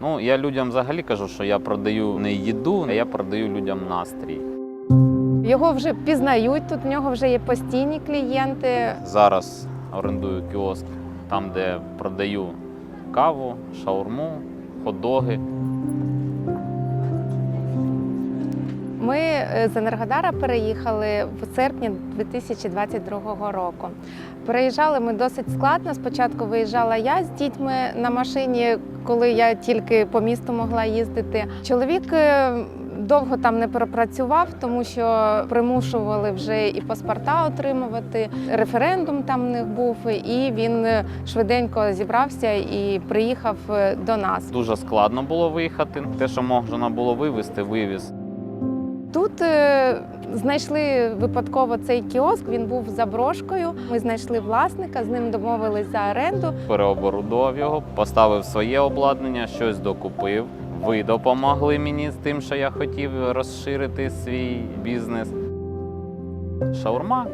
Ну, я людям взагалі кажу, що я продаю не їду, а я продаю людям настрій. Його вже пізнають. Тут в нього вже є постійні клієнти. Зараз орендую кіоск там, де продаю каву, шаурму, хот-доги. Ми е, з Енергодара переїхали в серпні 2022 року. Переїжджали ми досить складно. Спочатку виїжджала я з дітьми на машині, коли я тільки по місту могла їздити. Чоловік е, довго там не пропрацював, тому що примушували вже і паспорта отримувати. Референдум там в них був, і він е, швиденько зібрався і приїхав е, до нас. Дуже складно було виїхати. Те, що можна було вивезти, вивіз. Тут е, знайшли випадково цей кіоск. Він був за брошкою. Ми знайшли власника, з ним домовились за оренду. переоборудував його, поставив своє обладнання, щось докупив. Ви допомогли мені з тим, що я хотів розширити свій бізнес. Шаурма,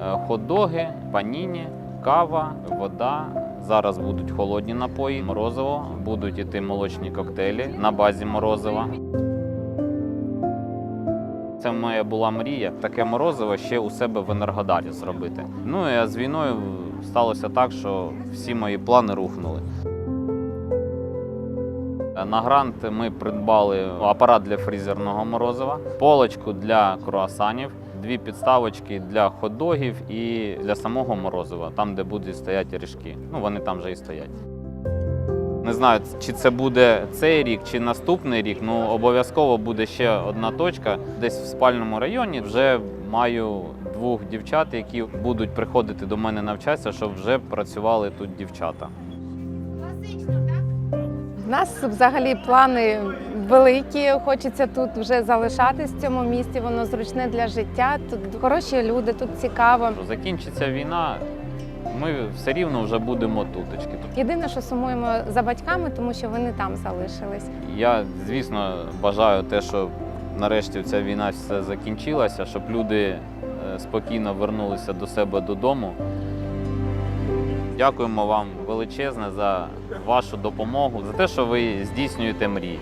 е, хот-доги, паніні, кава, вода. Зараз будуть холодні напої, морозиво, будуть іти молочні коктейлі на базі морозива. Це моя була мрія таке морозиво ще у себе в Енергодарі зробити. Ну і з війною сталося так, що всі мої плани рухнули. На грант ми придбали апарат для фрізерного морозива, полочку для круасанів, дві підставочки для хот-догів і для самого морозива, там, де будуть стояти ріжки. Ну, вони там вже і стоять. Не знаю, чи це буде цей рік, чи наступний рік. Ну обов'язково буде ще одна точка. Десь в спальному районі вже маю двох дівчат, які будуть приходити до мене навчатися, щоб вже працювали тут дівчата. У нас взагалі плани великі. Хочеться тут вже залишатись в цьому місті. Воно зручне для життя. Тут хороші люди, тут цікаво. Закінчиться війна, ми все рівно вже будемо туточки. Єдине, що сумуємо за батьками, тому що вони там залишились. Я, звісно, бажаю те, щоб нарешті ця війна все закінчилася, щоб люди е, спокійно вернулися до себе додому. Дякуємо вам величезне за вашу допомогу, за те, що ви здійснюєте мрії.